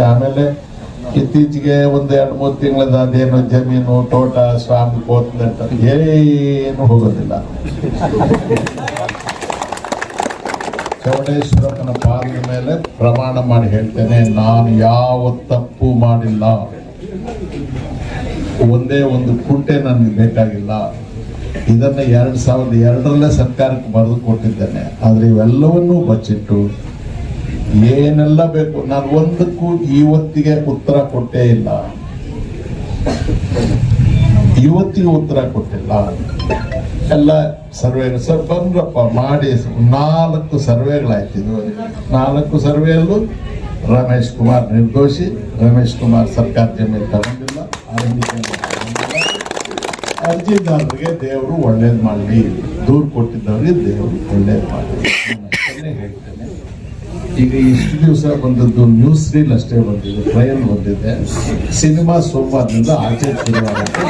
ಆಮೇಲೆ ಇತ್ತೀಚೆಗೆ ಒಂದು ಎರಡು ಮೂರು ತಿಂಗಳದ ಅದೇನು ಜಮೀನು, ತೋಟ, ಸ್ವಾಮಿ ಕೋತ್ಲೆಂಟ ಏನು ಹೋಗೋದಿಲ್ಲ. ಚೌಡೇಶ್ವರಪ್ಪನ ಪಾದದ ಮೇಲೆ ಪ್ರಮಾಣ ಮಾಡಿ ಹೇಳ್ತೇನೆ, ನಾನು ಯಾವ ತಪ್ಪು ಮಾಡಿಲ್ಲ. ಒಂದೇ ಒಂದು ಕುಂಟೆ ನನಗೆ ಬೇಕಾಗಿಲ್ಲ. ಇದನ್ನ ಎರಡು ಸಾವಿರದ ಎರಡರಲ್ಲೇ ಸರ್ಕಾರಕ್ಕೆ ಬರೆದು ಕೊಟ್ಟಿದ್ದೇನೆ. ಆದ್ರೆ ಇವೆಲ್ಲವನ್ನೂ ಬಚ್ಚಿಟ್ಟು ಏನೆಲ್ಲ ಬೇಕು? ನಾನು ಒಂದಕ್ಕೂ ಇವತ್ತಿಗೆ ಉತ್ತರ ಕೊಟ್ಟೇ ಇಲ್ಲ. ಇವತ್ತಿಗೆ ಉತ್ತರ ಕೊಟ್ಟಿಲ್ಲ. ಎಲ್ಲ ಸರ್ವೆ ಸರ್, ಬಂದ್ರಪ್ಪ, ಮಾಡಿ ನಾಲ್ಕು ಸರ್ವೆಗಳಾಯ್ತು ಇದುವರೆಗೆ ನಾಲ್ಕು ಸರ್ವೆಯಲ್ಲೂ ರಮೇಶ್ ಕುಮಾರ್ ನಿರ್ದೋಷಿ, ರಮೇಶ್ ಕುಮಾರ್ ಸರ್ಕಾರ ಜಮೀನು ತಗೊಂಡಿಲ್ಲ ಅರ್ಜಿದಾರರಿಗೆ ದೇವರು ಒಳ್ಳೇದು ಮಾಡಲಿ. ದೂರು ಕೊಟ್ಟಿದ್ದವರಿಗೆ ದೇವರು ಒಳ್ಳೇದು ಮಾಡಲಿ. ಹೇಳ್ತೇನೆ. ಈಗ ಇಷ್ಟು ದಿವಸ ಬಂದದ್ದು ನ್ಯೂಸ್ ರೀಲ್ ಅಷ್ಟೇ ಬಂದಿದೆ ಟ್ರಯಲ್ ಬಂದಿದೆ. ಸಿನಿಮಾ ಸೋಮವಾರದಿಂದ ಆಚೆ ಶುರುವಾಗುತ್ತೆ.